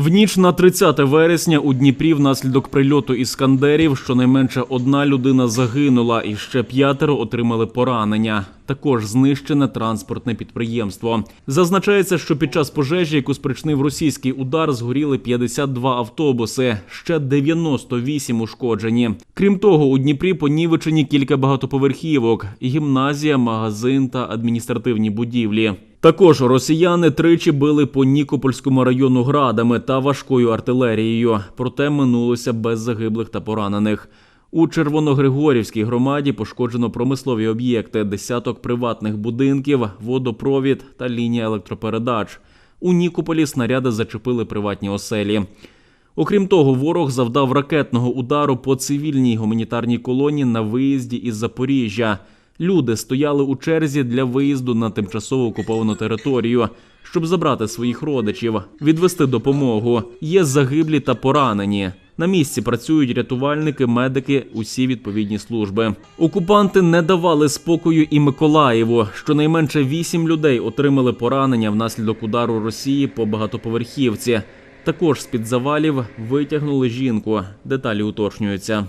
В ніч на 30 вересня у Дніпрі внаслідок прильоту іскандерів щонайменше одна людина загинула і ще п'ятеро отримали поранення. Також знищене транспортне підприємство. Зазначається, що під час пожежі, яку спричинив російський удар, згоріли 52 автобуси, ще 98 ушкоджені. Крім того, у Дніпрі понівечені кілька багатоповерхівок, гімназія, магазин та адміністративні будівлі. Також росіяни тричі били по Нікопольському району градами та важкою артилерією, проте минулося без загиблих та поранених. У Червоногригорівській громаді пошкоджено промислові об'єкти, десяток приватних будинків, водопровід та лінія електропередач. У Нікополі снаряди зачепили приватні оселі. Окрім того, ворог завдав ракетного удару по цивільній гуманітарній колонії на виїзді із Запоріжжя. Люди стояли у черзі для виїзду на тимчасово окуповану територію, щоб забрати своїх родичів, відвести допомогу. Є загиблі та поранені. На місці працюють рятувальники, медики, усі відповідні служби. Окупанти не давали спокою і Миколаєву. Щонайменше вісім людей отримали поранення внаслідок удару Росії по багатоповерхівці. Також з під завалів витягнули жінку. Деталі уточнюються.